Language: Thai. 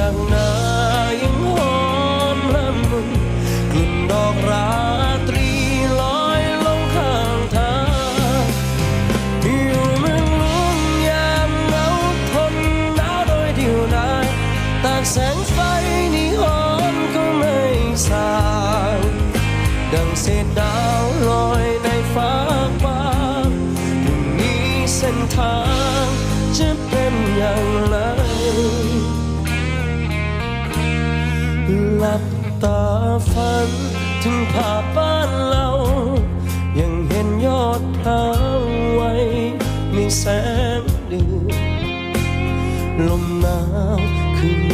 จากนายังหอมละมุนกลุ่นดอกราตรีลอยลงข้างทางอยู่เมืองลุ่ยามหนาวทนหนาวโดยเดียวดายตากแสงไฟนีออนก็ไม่สางดังเศษดาวลอยในฟ้าฟ้าพรุ่งมีเส้นทางจะเป็นอย่างไร ลับตาฝัน ถึงภาพบ้านเรา ยังเห็นยอดพร้าวไว้มีแสงเดือนลมหนาวคืน